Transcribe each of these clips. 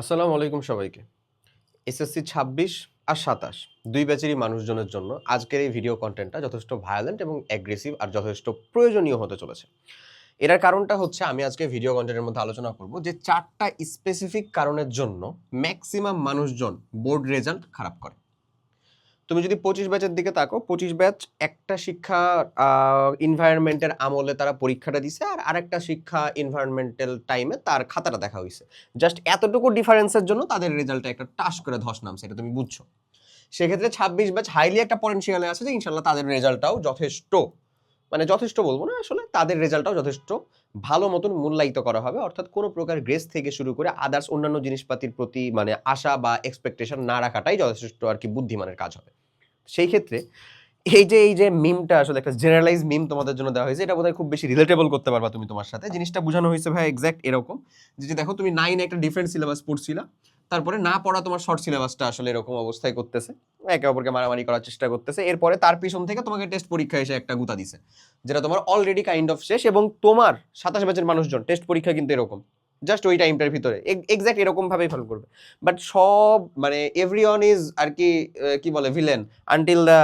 আসসালামু আলাইকুম সবাইকে। এসএসসি ছাব্বিশ আর সাতাশ, দুই ব্যাচেরই মানুষজনের জন্য আজকের এই ভিডিও কন্টেন্টটা যথেষ্ট ভায়োলেন্ট এবং অ্যাগ্রেসিভ আর যথেষ্ট প্রয়োজনীয় হতে চলেছে। এটার কারণটা হচ্ছে আমি আজকে ভিডিও কন্টেন্টের মধ্যে আলোচনা করব যে চারটা স্পেসিফিক কারণের জন্য ম্যাক্সিমাম মানুষজন বোর্ড রেজাল্ট খারাপ করে। তুমি যদি পঁচিশ ব্যাচের দিকে তাকো পঁচিশ ব্যাচ একটা শিক্ষা ইনভায়রনমেন্টের আমলে তারা পরীক্ষাটা দিছে আর আরেকটা শিক্ষা ইনভায়রনমেন্টাল টাইমে তার খাতাটা দেখা হয়েছে জাস্ট এতটুকু ডিফারেন্সের জন্য তাদের রেজাল্টটা একটা টাস করে ধস নামছে, এটা তুমি বুঝছ। সেক্ষেত্রে ছাব্বিশ ব্যাচ হাইলি একটা পটেন্সিয়ালে আছে যে ইনশাল্লাহ তাদের রেজাল্টটাও যথেষ্ট মানে যথেষ্ট বলব না আসলে, তাদের রেজাল্টটাও যথেষ্ট ভালো মতন মূল্যায়িত করা হবে। অর্থাৎ কোনো প্রকার গ্রেস থেকে শুরু করে আদার্স অন্যান্য জিনিসপাতির প্রতি মানে আশা বা এক্সপেকটেশন না রাখাটাই যথেষ্ট আর কি বুদ্ধিমানের কাজ হবে। সেই ক্ষেত্রে এই যে এই যে মিমটা আসলে একটা জেনারেলাইজ মিম তোমাদের জন্য দেওয়া হয়েছে, এটা বোধহয় খুব বেশি রিলেটেবল করতে পারবা তুমি তোমার সাথে। জিনিসটা বোঝানো হয়েছে ভাই এক্স্যাক্ট এরকম যে দেখো তুমি নাইনে একটা ডিফারেন্ট সিলেবাস পড়ছিলা, তারপরে না পড়া তোমার শর্ট সিলেবাসটা আসলে এরকম অবস্থায় করতেছে। একে অপরকে মারামারি করার চেষ্টা করতেছে। এরপরে তার পিছন থেকে তোমাকে টেস্ট পরীক্ষা এসে একটা গুতা দিছে, যেটা তোমার অলরেডি কাইন্ড অফ শেষ এবং তোমার সাতাশ ব্যাচের মানুষজন টেস্ট পরীক্ষা কিন্তু এরকম। জাস্ট ওই টাইমটার ভিতরে। এক্স্যাক্ট এরকম ভাবেই ফলো করবে। বাট সব মানে এভরিওয়ান ইজ আর কি কি বলে ভিলেন আনটিল দ্য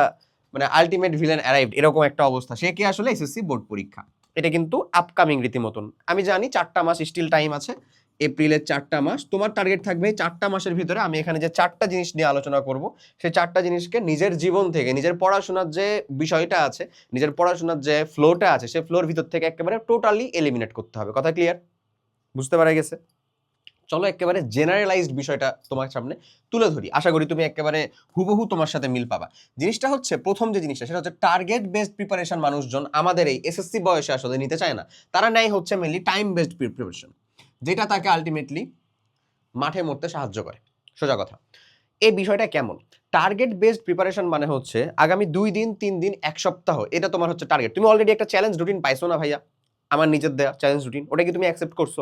মানে আলটিমেট ভিলেন অ্যারাইভড এরকম একটা অবস্থা। সে কি আসলে এসএসসি বোর্ড পরীক্ষা? এটা কিন্তু আপকামিং রীতিমতন। আমি জানি চারটা মাস স্টিল টাইম আছে। এপ্রিলের চারটা মাস। তোমার টার্গেট থাকবে চারটা মাসের ভিতরে আমি এখানে যে চারটা জিনিস নিয়ে আলোচনা করব সেই চারটা জিনিসকে নিজের জীবন থেকে, নিজের পড়াশোনার যে বিষয়টা আছে, নিজের পড়াশোনার যে ফ্লোটা আছে সেই ফ্লোর ভিতর থেকে একেবারে টোটালি এলিমিনেট করতে হবে। কথা ক্লিয়ার বুঝতে পারা গেছে? চলো একেবারে জেনারেলাইজড বিষয়টা তোমার সামনে তুলে ধরি। আশা করি তুমি একেবারে হুবহু তোমার সাথে মিল পাবা। জিনিসটা হচ্ছে, প্রথম যে জিনিসটা, সেটা হচ্ছে টার্গেট বেসড প্রিপারেশন মানুষজন আমাদের এই এসএসসি বয়সে আসলে নিতে চায় না। তারা নেয় হচ্ছে মেনলি টাইম বেসড প্রিপারেশন যেটা তাকে আলটিমেটলি মাঠে মরতে সাহায্য করে। সোজা কথা। এই বিষয়টা কেমন? টার্গেট বেসড প্রিপারেশন মানে হচ্ছে, আগামী দুই দিন, তিন দিন, এক সপ্তাহ, এটা তোমার হচ্ছে টার্গেট তুমি অলরেডি একটা চ্যালেঞ্জ রুটিন পাইছো না ভাইয়া? আমার নিজের দেয়া চ্যালেঞ্জ রুটিন ওটা কি তুমি অ্যাকসেপ্ট করছ?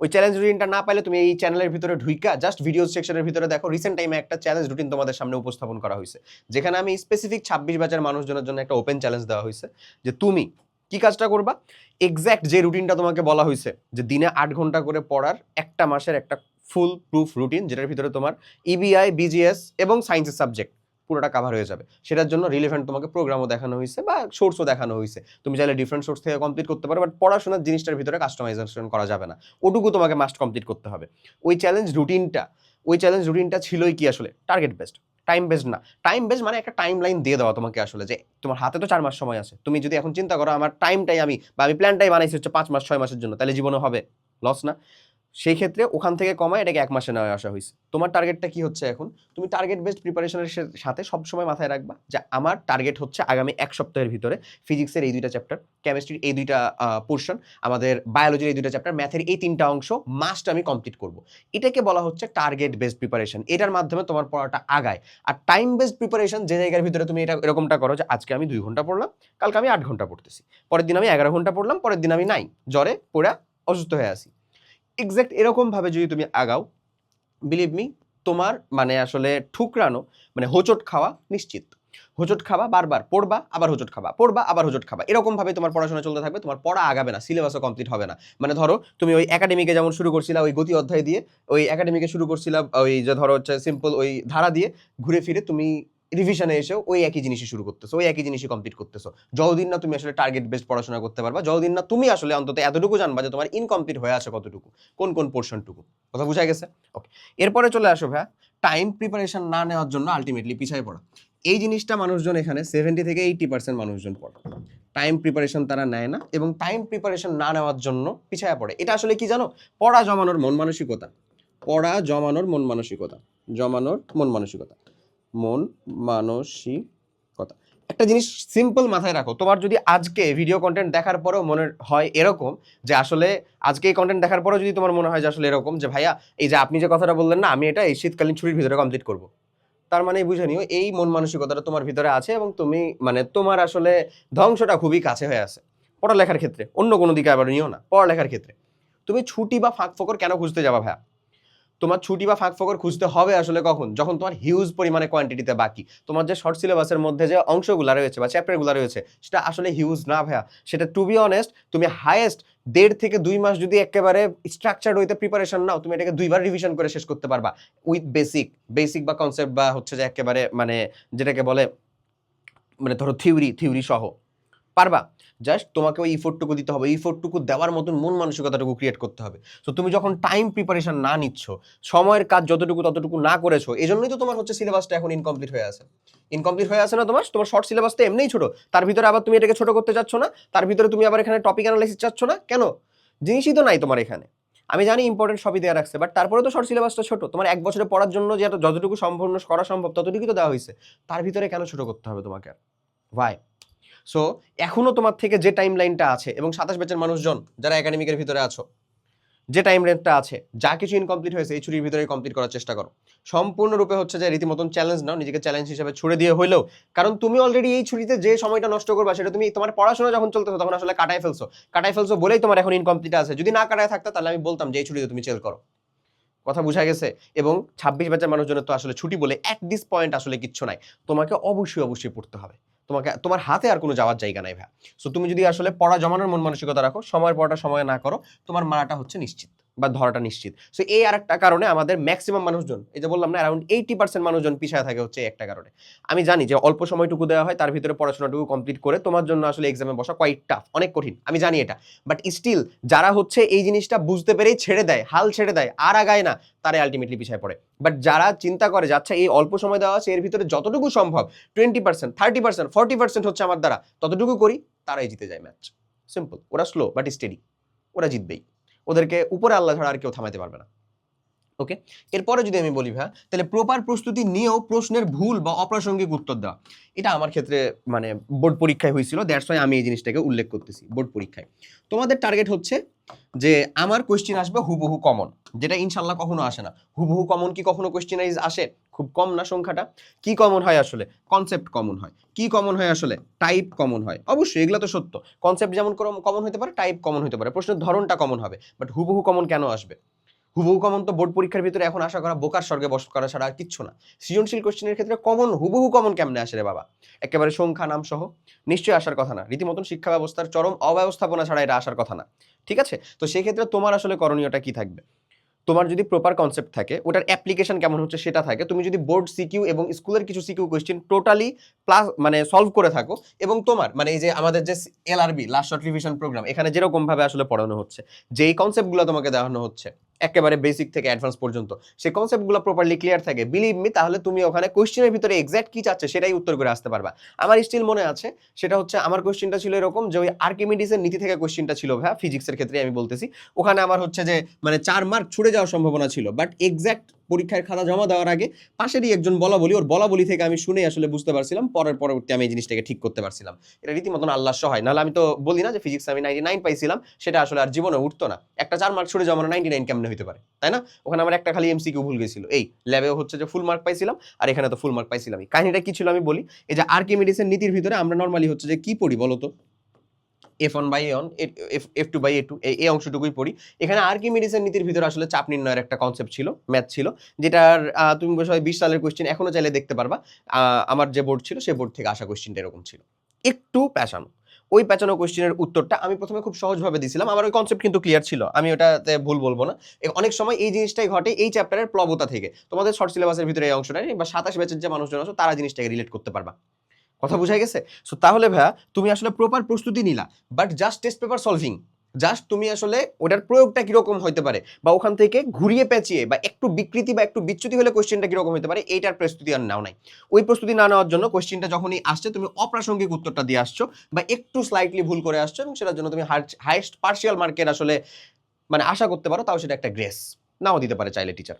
ওই চ্যালেঞ্জ রুটিনটা না পাইলে তুমি এই চ্যানেলের ভিতরে ঢুইকা জাস্ট ভিডিও সেকশনের ভিতরে দেখো রিসেন্ট টাইমে একটা চ্যালেঞ্জ রুটিন তোমাদের সামনে উপস্থাপন করা হয়েছে। যেখানে আমি স্পেসিফিক ছাব্বিশ ব্যাচের মানুষজনের জন্য একটা ওপেন চ্যালেঞ্জ দেওয়া হয়েছে, যে তুমি কি কাজটা করবা? এক্স্যাক্ট যে রুটিনটা তোমাকে বলা হয়েছে, যে দিনে আট ঘণ্টা করে পড়ার একটা মাসের একটা ফুল প্রুফ রুটিন যেটার ভিতরে তোমার E ইবিআই বিজিএস এবং সায়েন্সের সাবজেক্ট পুরোটা কাভার হয়ে যাবে। সেটার জন্য রিলেভেন্ট তোমাকে প্রোগ্রামও দেখানো হয়েছে বা সোর্সও দেখানো হয়েছে তুমি চাইলে ডিফারেন্ট সোর্স থেকে কমপ্লিট করতে পারো বাট পড়াশোনার জিনিসটার ভিতরে কাস্টমাইজেশন করা যাবে না। ওটুকু তোমাকে মাস্ট কমপ্লিট করতে হবে। ওই চ্যালেঞ্জ রুটিনটা ওই চ্যালেঞ্জ রুটিনটা ছিলই কি আসলে? টার্গেট বেসড টাইম বেসড না। টাইম বেসড মানে একটা টাইম লাইন দিয়ে দেওয়া তোমাকে আসলে যে তোমার হাতে তো চার মাস সময় আছে। তুমি যদি এখন চিন্তা করো, আমার টাইমটাই আমি বা আমি প্ল্যানটাই বানাইছি হচ্ছে পাঁচ মাস, ছয় মাসের জন্য, তাহলে জীবনে হবে। লস না। সেই ক্ষেত্রে ওখান থেকে কমায় এটাকে এক মাসে নেওয়া আসা হয়েছে তোমার টার্গেটটা কি হচ্ছে এখন? তুমি টার্গেট বেসড প্রিপারেশনের সাথে সবসময় মাথায় রাখবা যে আমার টার্গেট হচ্ছে আগামী এক সপ্তাহের ভিতরে ফিজিক্সের এই দুইটা চ্যাপ্টার কেমিস্ট্রির এই দুইটা পোর্শন আমাদের বায়োলজির এই দুইটা চ্যাপ্টার ম্যাথের এই তিনটা অংশ মাস্ট আমি কমপ্লিট করব। এটাকে বলা হচ্ছে টার্গেট বেসড প্রিপারেশন এটার মাধ্যমে তোমার পড়াটা আগায়। আর টাইম বেসড প্রিপারেশন যে জায়গার ভিতরে তুমি এটা এরকমটা করো যে আজকে আমি দুই ঘণ্টা পড়লাম, কালকে আমি আট ঘণ্টা পড়তেছি। পরের দিন আমি এগারো ঘণ্টা পড়লাম, পরের দিন আমি নাই। জ্বরে, পড়া, অসুস্থ হয়ে আসি এক্স্যাক্ট এরকমভাবে যদি তুমি আগাও বিলিভ মি তোমার মানে আসলে ঠুকরানো মানে হোঁচট খাওয়া নিশ্চিত। হোঁচট খাওয়া বারবার, পড়বা, আবার হোঁচট খাবা পড়বা, আবার হোঁচট খাবা এরকমভাবে তোমার পড়াশোনা চলতে থাকবে, তোমার পড়া আগাবে না সিলেবাসও কমপ্লিট হবে না। মানে ধরো, তুমি ওই একাডেমিকে যেমন শুরু করছিলা, ওই গতি অধ্যায় দিয়ে, ওই একাডেমিকে শুরু করছিলা, ওই যে ধরো হচ্ছে সিম্পল ওই ধারা দিয়ে, ঘুরে ফিরে তুমি রিভিশনে এসেও ওই একই জিনিসই শুরু করতেছো, ওই একই জিনিসই কমপ্লিট করতেছো। যতদিন না তুমি আসলে টার্গেট বেসড পড়াশোনা করতে পারবা, যতদিন না তুমি আসলে অন্তত এতটুকু জানবা যে তোমার ইনকমপ্লিট হয়ে আছে কতটুকু, কোন কোন পোর্শনটুকু কথা বুঝা গেছে? ওকে এরপরে চলে আসো ভাইয়া টাইম প্রিপারেশন না নেওয়ার জন্য আলটিমেটলি পিছায় পড়া। এই জিনিসটা মানুষজন এখানে সেভেন্টি থেকে এইটি পার্সেন্ট মানুষজন পড়ে। টাইম প্রিপারেশন তারা নেয় না এবং টাইম প্রিপারেশন না নেওয়ার জন্য পিছায় পড়ে। এটা আসলে কি জানো? পড়া জমানোর মন মানসিকতা। পড়া জমানোর মন মানসিকতা। জমানোর মন মানসিকতা। মন, মানসিকতা। একটা জিনিস সিম্পল মাথায় রাখো, তোমার যদি আজকে ভিডিও কন্টেন্ট দেখার পরেও মনে হয় এরকম যে আসলে আজকে এই কন্টেন্ট দেখার পরেও যদি তোমার মনে হয় যে আসলে এরকম যে ভাইয়া এই যে আপনি যে কথাটা বললেন না, আমি এটা এই শীতকালীন ছুটির ভিতরে কমপ্লিট করব। তার মানে বুঝে নিও, এই মন মানসিকতাটা তোমার ভিতরে আছে এবং তুমি মানে তোমার আসলে ধ্বংসটা খুবই কাছে হয়ে আছে। পড়ালেখার ক্ষেত্রে, অন্য কোনো দিকে আবার নিও না, পড়ালেখার ক্ষেত্রে। তুমি ছুটি বা ফাঁক ফোকর কেন খুঁজতে যাবা ভাইয়া? তোমার ছুটি বা ফাঁক ফকর খুঁজতে হবে আসলে কখন? যখন তোমার হিউজ পরিমাণে কোয়ান্টিটিতে বাকি। তোমার যে শর্ট সিলেবাসের মধ্যে যে অংশগুলো রয়েছে বা চ্যাপ্টারগুলো রয়েছে, সেটা আসলে হিউজ না ভাইয়া। সেটা টু বি অনেস্ট তুমি হাইয়েস্ট দেড় থেকে দুই মাস যদি একেবারে স্ট্রাকচার হইতে প্রিপারেশন নাও, তুমি এটাকে দুইবার রিভিশন করে শেষ করতে পারবা। উইথ বেসিক বেসিক বা কনসেপ্ট বা হচ্ছে যে একেবারে মানে যেটাকে বলে মানে ধরো থিওরি থিওরি সহ। পারবা? জাস্ট তোমাকে ওই ইফোর্টটুকু দিতে হবে ইফোর্টটুকু দেওয়ার মতন মন মানসিকতাটুকু ক্রিয়েট করতে হবে। তো তুমি যখন টাইম প্রিপারেশন না নিচ্ছ, সময়ের কাজ যতটুকু ততটুকু না করেছ এই জন্যই তো তোমার হচ্ছে সিলেবাসটা এখন ইনকমপ্লিট হয়ে আছে। ইনকমপ্লিট হয়ে আছে না তোমার? তোমার শর্ট সিলেবাস তো এমনিই ছোটো। তার ভিতরে আবার তুমি এটাকে ছোট করতে চাচ্ছ না, তার ভিতরে তুমি আবার এখানে টপিক অ্যানালাইসিস চাচ্ছ না? কেন? জিনিসই তো নাই তোমার এখানে। আমি জানি ইম্পর্টেন্ট সবই দেওয়া রাখছে বাট তারপরে তো শর্ট সিলেবাসটা ছোট। তোমার এক বছরে পড়ার জন্য যে যতটুকু সম্পূর্ণ করা সম্ভব ততটুকুই তো দেওয়া হয়েছে। তার ভিতরে কেন ছোট করতে হবে তোমাকে ভাই সো এখনও তোমার থেকে যে টাইম লাইনটা আছে এবং সাতাশ ব্যাচের মানুষজন যারা একাডেমিকের ভিতরে আছো, যে টাইম রেঞ্জটা আছে, যা কিছু ইনকমপ্লিট হয়েছে, এই ছুটির ভিতরে কমপ্লিট করার চেষ্টা করো। সম্পূর্ণরূপে হচ্ছে যে রীতিমতন চ্যালেঞ্জ নাও, নিজেকে চ্যালেঞ্জ হিসেবে ছুড়ে দিয়ে হইলেও, কারণ তুমি অলরেডি এই ছুটিতে যে সময়টা নষ্ট করবা, সেটা তুমি তোমার পড়াশোনা যখন চলতেছো, তখন আসলে কাটায় ফেলছো। কাটায় ফেলছো বলেই তোমার এখন ইনকমপ্লিট আছে। যদি না কাটায় থাকতো, তাহলে আমি বলতাম যে এই ছুটিতে তুমি চেল করো। কথা বোঝা গেছে? এবং ছাব্বিশ ব্যাচের মানুষজনের তো আসলে ছুটি বলে অ্যাট দিস পয়েন্ট আসলে কিচ্ছু নাই। তোমাকে অবশ্যই অবশ্যই পড়তে হবে। তোমাকে, তোমার হাতে আর কোনো যাওয়ার জায়গা নাই ভাই সো তুমি যদি আসলে পড়া জমানোর মন মানসিকতা রাখো সময়ের পড়াটা সময় না করো, তোমার মারাটা হচ্ছে নিশ্চিত। বা ধরাটা নিশ্চিত। সো এই আর একটা কারণে আমাদের ম্যাক্সিমাম মানুষজন, এই যে বললাম না অ্যারাউন্ড এইটি পার্সেন্ট মানুষজন পিছায় থাকে হচ্ছে একটা কারণে। আমি জানি যে অল্প সময়টুকু দেওয়া হয়, তার ভিতরে পড়াশোনাটুকু কমপ্লিট করে তোমার জন্য আসলে এক্সামে বসা কোয়াইট টাফ অনেক কঠিন, আমি জানি এটা। বাট স্টিল যারা হচ্ছে এই জিনিসটা বুঝতে পেরেই ছেড়ে দেয়, হাল ছেড়ে দেয়, আর আগায় না, তারাই আলটিমেটলি পিছিয়ে পড়ে। বাট যারা চিন্তা করে যে আচ্ছা এই অল্প সময় দেওয়া আছে, এর ভিতরে যতটুকু সম্ভব twenty percent thirty percent forty percent হচ্ছে আমার দ্বারা, ততটুকু করি, তারাই জিতে যায় ম্যাচ সিম্পল ওরা স্লো বাট স্টেডি ওরা জিতবেই। ওদেরকে উপরে আল্লাহ ছাড়া আর কেউ থামাইতে পারবে না। ওকে এরপরে যদি আমি বলি ভাই তাহলে প্রপার প্রস্তুতি নিয়েও প্রশ্নের ভুল বা অপ্রাসঙ্গিক উত্তর দেওয়া। এটা আমার ক্ষেত্রে মানে বোর্ড পরীক্ষায় হয়েছিল দ্যাটস ওয়াই আমি এই জিনিসটাকে উল্লেখ করতেছি বোর্ড পরীক্ষায়। তোমাদের টার্গেট হচ্ছে যে আমার কোয়েশ্চেন আসবে হুবহু কমন যেটা ইনশাল্লাহ কখনো আসে না। হুবহু কমন কি কখনো কোয়েশ্চেনাইজ আসে? খুব কম না সংখ্যাটা। কি কমন হয় আসলে? কনসেপ্ট কমন হয়। কি কমন হয় আসলে? টাইপ কমন হয়। অবশ্যই, এগুলো তো সত্য। কনসেপ্ট যেমন কমন হতে পারে টাইপ কমন হতে পারে। প্রশ্নের ধরনটা কমন হবে। বাট হুবহু কমন কেন আসবে? হুবহু কমন তো বোর্ড পরীক্ষার ভিতরে এখন আশা করা বোকার স্বর্গে বস করা ছাড়া আর কিচ্ছু না। সৃজনশীল কোশ্চেনের ক্ষেত্রে কমন হুবহু কমন কেমনে আসে রে বাবা? একেবারে সংখ্যা, নাম সহ। নিশ্চয়ই আসার কথা না। রীতিমতন শিক্ষা ব্যবস্থার চরম অব্যবস্থাপনা ছাড়া এটা আসার কথা না। ঠিক আছে? তো সেই ক্ষেত্রে তোমার আসলে করণীয়টা কি থাকবে? তোমার যদি প্রপার কনসেপ্ট থাকে, ওটার অ্যাপ্লিকেশন কেমন হচ্ছে সেটা থাকে, তুমি যদি বোর্ড সিকিউ এবং স্কুলের কিছু সিকিউ কোয়েশ্চেন টোটালি প্লাস মানে সলভ করে থাকো এবং তোমার মানে এই যে আমাদের যে LRB last short revision programme এখানে যেরকমভাবে আসলে পড়ানো হচ্ছে, যেই কনসেপ্টগুলো তোমাকে দেখানো হচ্ছে একেবারে বেসিক থেকে অ্যাডভান্স পর্যন্ত। সে কনসেপ্টগুলো প্রপারলি ক্লিয়ার থাকে। বিলিভ মি তাহলে তুমি ওখানে কোয়েশ্চেনের ভিতরে এক্স্যাক্ট কি চাচ্ছে সেটাই উত্তর করে আসতে পারবা। আমার স্টিল মনে আছে, সেটা হচ্ছে আমার কোয়েশ্চেনটা ছিল এরকম যে ওই আর্কিমিডিসের নীতি থেকে কোয়েশ্চেনটা ছিল ভাইয়া ফিজিক্সের ক্ষেত্রে আমি বলতেছি। ওখানে আমার হচ্ছে যে মানে চার মার্ক ছুটে যাওয়ার সম্ভাবনা ছিল। বাট এক্স্যাক্ট পরীক্ষার খাতা জমা দেওয়ার আগে পাশেরই একজন বলা বলি ওর বলা বলি থেকে আমি শুনে আসলে বুঝতে পারছিলাম, পরের পরবর্তী আমি এই জিনিসটাকে ঠিক করতে পারছিলাম। এটা রীতিমতন আল্লাহ সহায়। নাহলে আমি তো বলি না যে ফিজিক্স আমি নাইনটি নাইন পাইছিলাম, সেটা আসলে আর জীবনে উঠতো না। একটা চার মার্ক ছুড়ে জমানো নাইনটি নাইন কেমনে হতে পারে? তাই না? ওখানে আমার একটা খালি এমসিকিউ ভুল গেছিল। এই ল্যাবেও হচ্ছে যে ফুল মার্ক পাইছিলাম, আর এখানে তো ফুল মার্ক পাইছিলাম কাহিনীটা কি ছিল আমি বলি, এই যে আর্কিমিডিসের নীতির ভিতরে আমরা নর্মালি হচ্ছে যে কি পড়ি বলো তো F one by on F F two by A two এই অংশটুকুই পড়ি। এখানে আর্কিমিডিসের নীতির ভিতরে আসলে চাপ নির্ণয়ের একটা কনসেপ্ট ছিল ম্যাথ ছিল, যেটার তুমি বসে বিশ সালের কোয়েশ্চেন এখনও চাইলে দেখতে পারবা। আমার যে বোর্ড ছিল সেই বোর্ড থেকে আসা কোয়েশ্চেনটা এরকম ছিল। একটু প্যাচানো ওই প্যাচানো কোয়েশ্চেনের উত্তরটা আমি প্রথমে খুব সহজভাবে দিয়েছিলাম আমার ওই কনসেপ্ট কিন্তু ক্লিয়ার ছিল, আমি ওটাতে ভুল বলব না। অনেক সময় এই জিনিসটাই ঘটে এই চ্যাপ্টারের প্লবতা থেকে। তোমাদের শর্ট সিলেবাসের ভিতরে এই অংশটা বা সাতাশ ব্যাচের যে মানুষজন আছো, তারা জিনিসটাকে রিলেট করতে পারবা। কথা বুঝা গেছে? সো তাহলে ভাইয়া, তুমি আসলে প্রপার প্রস্তুতি নিলা but just test paper solving just তুমি আসলে ওটার প্রয়োগটা কীরকম হতে পারে, বা ওখান থেকে ঘুরিয়ে পেঁচিয়ে, বা একটু বিকৃতি বা একটু বিচ্যুতি হলে কোশ্চেনটা কীরকম হতে পারে, এইটার প্রস্তুতি আর নাও নাই। ওই প্রস্তুতি না নেওয়ার জন্য কোশ্চেনটা যখনই আসছে, তুমি অপ্রাসঙ্গিক উত্তরটা দিয়ে আসছো, বা একটু স্লাইটলি ভুল করে আসছো, এবং সেটার জন্য তুমি হাইয়েস্ট পার্শিয়াল মার্কের আসলে মানে আশা করতে পারো, তাও সেটা একটা গ্রেস নাও দিতে পারে চাইলে টিচার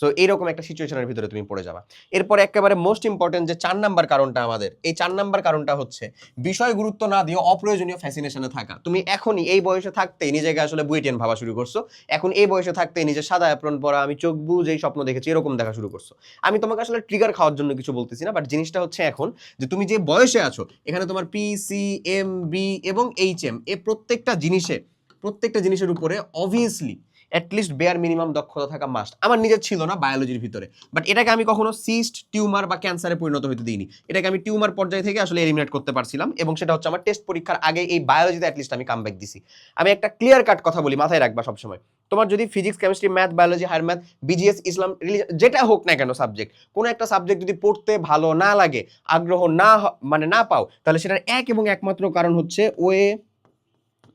সো এইরকম একটা সিচুয়েশনের ভিতরে তুমি পড়ে যাবা। এরপর একেবারে মোস্ট ইম্পর্টেন্ট যে চার নাম্বার কারণটা আমাদের, এই চার নাম্বার কারণটা হচ্ছে বিষয় গুরুত্ব না দিয়ে অপ্রয়োজনীয় ফ্যাসিনেশনে থাকা। তুমি এখনই এই বয়সে থাকতেই নিজেকে আসলে বুয়েটিয়ান ভাবা শুরু করছ। এখন এই বয়সে থাকতেই নিজের সাদা অ্যাপ্রন পরা, আমি চোখ বুঝ এই স্বপ্ন দেখেছি, এরকম দেখা শুরু করছ। আমি তোমাকে আসলে ট্রিগার খাওয়ার জন্য কিছু বলতেছি না বাট জিনিসটা হচ্ছে এখন যে তুমি যে বয়সে আছো, এখানে তোমার পি সি এম বি এবং এইচ এম এ প্রত্যেকটা জিনিসে, প্রত্যেকটা জিনিসের উপরে অবভিয়াসলি অ্যাটলিস্ট বেয়ার মিনিমাম দক্ষতা থাকা মাস্ট আমার নিজের ছিল না বায়োলজির ভিতরে বাট এটাকে আমি কখনো সিস্ট টিউমার বা ক্যান্সারে পরিণত হতে দিইনি। এটাকে আমি টিউমার পর্যায়ে থেকে আসলে এলিমিনেট করতে পারছিলাম এবং সেটা হচ্ছে আমার টেস্ট পরীক্ষার আগে এই বায়োলজিতে অ্যাটলিস্ট আমি কামব্যাক দিছি। আমি একটা ক্লিয়ার কাট কথা বলি, মাথায় রাখবা সবসময়। তোমার যদি physics chemistry math biology higher math BGS Islam religion যেটা হোক না কেন সাবজেক্ট কোনো একটা সাবজেক্ট যদি পড়তে ভালো না লাগে, আগ্রহ না মানে না পাও, তাহলে সেটার এক এবং একমাত্র কারণ হচ্ছে ওয়ে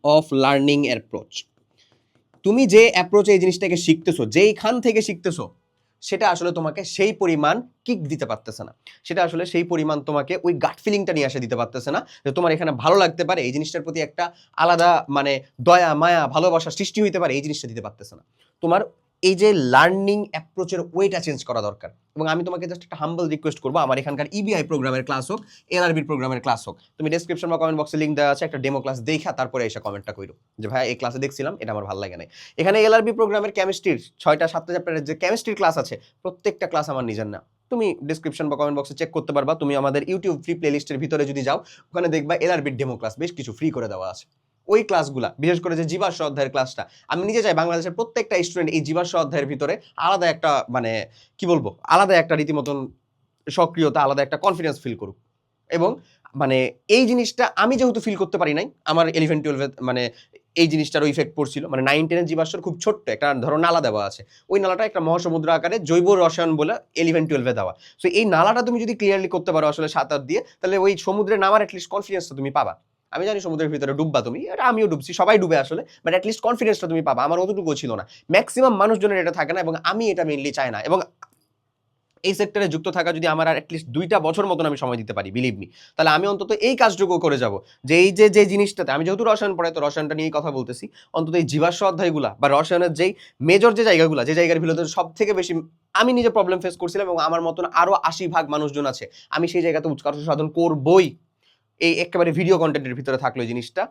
অফ লার্নিং অ্যাপ্রোচ তুমি যে অ্যাপ্রোচে এই জিনিসটাকে শিখতেছো, যেইখান থেকে শিখতেছো, সেটা আসলে তোমাকে সেই পরিমাণ কিক দিতে পারতেছে না। সেটা আসলে সেই পরিমাণ তোমাকে ওই গাট ফিলিংটা নিয়ে আসে দিতে পারতেছে না যে তোমার এখানে ভালো লাগতে পারে, এই জিনিসটার প্রতি একটা আলাদা মানে দয়া, মায়া, ভালোবাসা সৃষ্টি হইতে পারে, এই জিনিসটা দিতে পারতেছে না। তোমার এই যে লার্নিং অ্যাপ্রোচের ওয়েটা চেঞ্জ করা দরকার। এবং আমি তোমাকে জাস্ট একটা হাম্বল রিকোয়েস্ট করব, আমার এখানকার ইবিআই প্রোগ্রামের ক্লাস হোক এলআরবির প্রোগ্রামের ক্লাস হোক। তুমি ডেসক্রিপশন বা কমেন্ট বক্সে লিঙ্ক দেওয়া আছে, একটা ডেমো ক্লাস দেখা, তারপরে এসে কমেন্টটা করো। যে ভাই, এই ক্লাসে দেখছিলাম, এটা আমার ভালো লাগে না এখানে এলআরবি প্রোগ্রামের কেমিস্ট্রির ছয়টা, সাতটা চ্যাপ্টারের যে কেমিস্ট্রির ক্লাস আছে, প্রত্যেকটা ক্লাস আমার নিজের না। তুমি ডিসক্রিপশন বা কমেন্ট বক্সে চেক করতে পারবা, তুমি আমাদের ইউটিউব ফ্রি প্লেলিস্টের ভিতরে যদি যাও, ওখানে দেখবা এলআরবির ডেমো ক্লাস বেশ কিছু ফ্রি করে দেওয়া আছে। ওই ক্লাসগুলা বিশেষ করে যে জীবাশ্ম অধ্যায়ের ক্লাসটা আমি নিজে চাই বাংলাদেশের প্রত্যেকটা স্টুডেন্ট এই জীবাশ্ম অধ্যায়ের ভিতরে আলাদা একটা মানে কি বলব, আলাদা একটা রীতিমতন সক্রিয়তা, আলাদা একটা কনফিডেন্স ফিল করুক। এবং মানে এই জিনিসটা আমি যেহেতু ফিল করতে পারি নাই, আমার ইলেভেন টুয়েলভে মানে এই জিনিসটারও ইফেক্ট পড়ছিল মানে নাইন টেনের জীবাশ্মর খুব ছোট্ট একটা ধরো নালা দেওয়া আছে, ওই নালাটা একটা মহাসমুদ্র আকারে জৈব রসায়ন বলে ইলেভেন টুয়েলভে দেওয়া। সো এই নালাটা তুমি যদি ক্লিয়ারলি করতে পারো আসলে সাঁতার দিয়ে, তাহলে ওই সমুদ্রে নামার অ্যাটলিস্ট কনফিডেন্সটা তুমি পাবা। আমি জানি সমুদ্রের ভিতরে ডুববা তুমি, এটা আমিও ডুবছি, সবাই ডুবে আসলে বাট অ্যাটলিস্ট কনফিডেন্সটা তুমি পাবা, আমার অতটুকু ছিল না। ম্যাক্সিমাম মানুষজনের এটা থাকে না, এবং আমি এটা মেনলি চাই না, এবং এই সেক্টরে যুক্ত থাকা যদি আমার আর অ্যাটলিস্ট দুইটা বছর মতন আমি সময় দিতে পারি বিলিভ মি তাহলে আমি অন্তত এই কাজটুকু করে যাব। যে এই যে যে জিনিসটাতে, আমি যেহেতু রসায়ন পড়াই, তো রসায়নটা নিয়েই কথা বলতেছি, অন্তত এই জীবাশ্ম অধ্যায়গুলা, বা রসায়নের যেই মেজর যে জায়গাগুলো, যে জায়গার ভিতরে সব থেকে বেশি আমি নিজে প্রবলেম ফেস করছিলাম, এবং আমার মতন আরও আশি ভাগ মানুষজন আছে, আমি সেই জায়গাতে উৎকর্ষ সাধন করবই। এই একেবারে ভিডিও কন্টেন্টের ভিতরে থাকল জিনিসটা।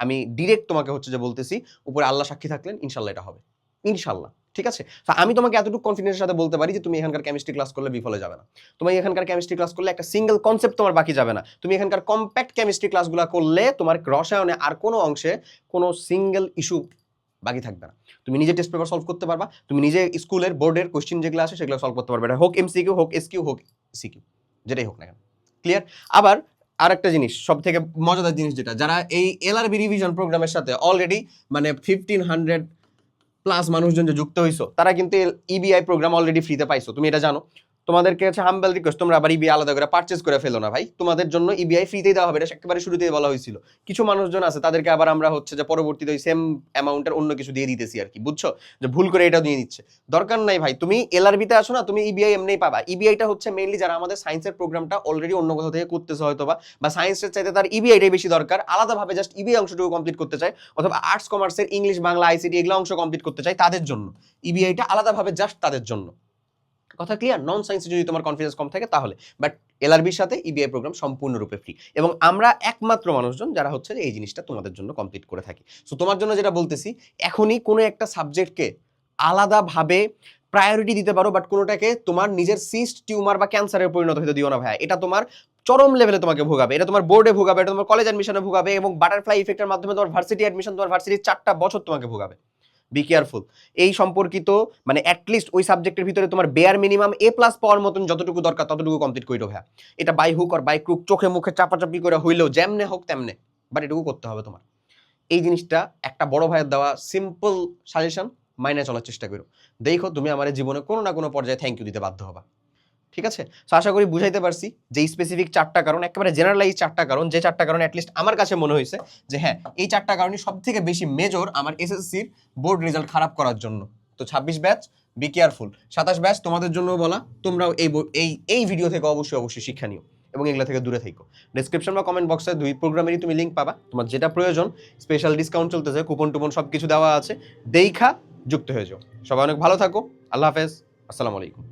আমি ডিরেক্ট তোমাকে হচ্ছে যে বলতেছি, উপরে আল্লাহ সাক্ষী থাকলেন ইনশাল্লাহ এটা হবে। ইনশাল্লাহ ঠিক আছে? আমি তোমাকে এতটুকু কনফিডেন্সের সাথে বলতে পারি যে তুমি এখানকার কেমিস্ট্রি ক্লাস করলে বিফলে যাবে না। তুমি এখানকার কেমিস্ট্রি ক্লাস করলে একটা সিঙ্গেল কনসেপ্ট তোমার বাকি যাবে না। তুমি এখানকার কম্প্যাক্ট কেমিস্ট্রি ক্লাসগুলো করলে তোমার রসায়নে আর কোনো অংশে কোনো সিঙ্গেল ইস্যু বাকি থাকবে না। তুমি নিজে টেস্ট পেপার সলভ করতে পারবা, তুমি নিজে স্কুলের বোর্ডের কোশ্চেন যেগুলো আছে সেগুলো সলভ করতে পারবে। এটা হোক এমসিকিউ হোক এসকিউ হোক সিকিউ যেটাই হোক না কেন। ক্লিয়ার আবার আরেকটা জিনিস সব থেকে মজাদার জিনিস যেটা, যারা এই এল এলআরবি রিভিশন প্রোগ্রামের সাথে অলরেডি মানে ফিফটিন হান্ড্রেড প্লাস মানুষজন যে যুক্ত হয়েছো তারা কিন্তু ইবিআই প্রোগ্রাম অলরেডি ফ্রিতে পাইছো। তুমি এটা জানো? তোমাদেরকে হচ্ছে হাম্বেল রিকোয়েস্ট তোমরা আবার ইবিআই আলাদা করে পারচেজ করে ফেলো না ভাই। তোমাদের জন্য ইবিআই ফ্রিতেই দেওয়া হবে, এটা একেবারে শুরুতেই বলা হয়েছিল। কিছু মানুষজন আছে, তাদেরকে আবার আমরা হচ্ছে যে পরবর্তীতে ওই সেম অ্যামাউন্টের অন্য কিছু দিয়ে দিতেছি আর কি, বুঝছ? যে ভুল করে এটা দিয়ে দিচ্ছে। দরকার নাই ভাই, তুমি এলআরবিতে আসো না, তুমি ইবিআই এমনিই পাবা। ইবিআইটা হচ্ছে মেইনলি যারা আমাদের সায়েন্সের প্রোগ্রামটা অলরেডি অন্য কোথাও থেকে করতেছে হয়তো বা বা সায়েন্সের চাইতে তার ইবিআইটাই বেশি দরকার। আলাদাভাবে জাস্ট ইবিআই অংশটুকু কমপ্লিট করতে চায়, অথবা আর্টস কমার্সের ইংলিশ বাংলা আইসিটি এগুলো অংশ কমপ্লিট করতে চায় তাদের জন্য। ইবিআইটা আলাদাভাবে জাস্ট তাদের জন্য। কথা ক্লিয়ার নন সায়েন্সে যদি তোমার কনফিডেন্স কম থাকে তাহলে। বাট এলআরবির সাথে ইবিআই প্রোগ্রাম সম্পূর্ণরূপে ফ্রি এবং আমরা একমাত্র মানুষজন যারা হচ্ছে এই জিনিসটা তোমাদের জন্য কমপ্লিট করে থাকি। সো তোমার জন্য যেটা বলতেছি, এখনই কোনো একটা সাবজেক্টকে আলাদাভাবে প্রায়োরিটি দিতে পারো বাট কোনোটাকে তোমার নিজের সিস্ট টিউমার বা ক্যান্সারের পরিণত হতে দিও না ভাইয়া। এটা তোমার চরম লেভেলে তোমাকে ভোগাবে। এটা তোমার বোর্ডে ভোগাবে। এটা তোমার কলেজ অ্যাডমিশনে ভোগাবে। এবং বাটারফ্লাই ইফেক্টের মাধ্যমে তোমার ভার্সিটি অ্যাডমিশন তোমার ভার্সিটির চারটা বছর তোমাকে ভোগাবে। বি কেয়ারফুল এই সম্পর্কিত মানে অ্যাটলিস্ট ওই সাবজেক্টের ভিতরে তোমার বেয়ার মিনিমাম এ প্লাস পাওয়ার মতন যতটুকু দরকার ততটুকু কমপ্লিট করি ভাইয়া। এটা বাই হুক আর বাই ক্রুক চোখে মুখে চাপাচাপি করে হইলেও যেমনে হোক তেমনে বাট এটুকু করতে হবে তোমার। এই জিনিসটা একটা বড় ভাইয়ের দেওয়া সিম্পল সাজেশন মাইনে চলার চেষ্টা করো দেখো তুমি আমার জীবনে কোনো না কোনো পর্যায়ে থ্যাংক ইউ দিতে বাধ্য হবা। ঠিক আছে? তো আশা করি বুঝাইতে পারছি যে স্পেসিফিক চারটা কারণ, একেবারে জেনারেলাইজ চারটা কারণ, যে চারটা কারণ অ্যাটলিস্ট আমার কাছে মনে হয়েছে যে হ্যাঁ এই চারটা কারণই সব থেকে বেশি মেজর আমার এসএসসির বোর্ড রেজাল্ট খারাপ করার জন্য। তো ছাব্বিশ ব্যাচ বি কেয়ারফুল সাতাশ ব্যাচ তোমাদের জন্য বলা, তোমরাও এই এই এই ভিডিও থেকে অবশ্যই অবশ্যই শিক্ষা নিও এবং এগুলো থেকে দূরে থেকো। ডিসক্রিপশন বা কমেন্ট বক্সে দুই প্রোগ্রামেরই তুমি লিঙ্ক পাবা। তোমার যেটা প্রয়োজন স্পেশাল ডিসকাউন্ট চলতেছে কুপন টুপন সব কিছু দেওয়া আছে। দেইখা যুক্ত হয়ে যাও। সবাই অনেক ভালো থাকো। আল্লাহ হাফেজ। আসসালামু আলাইকুম।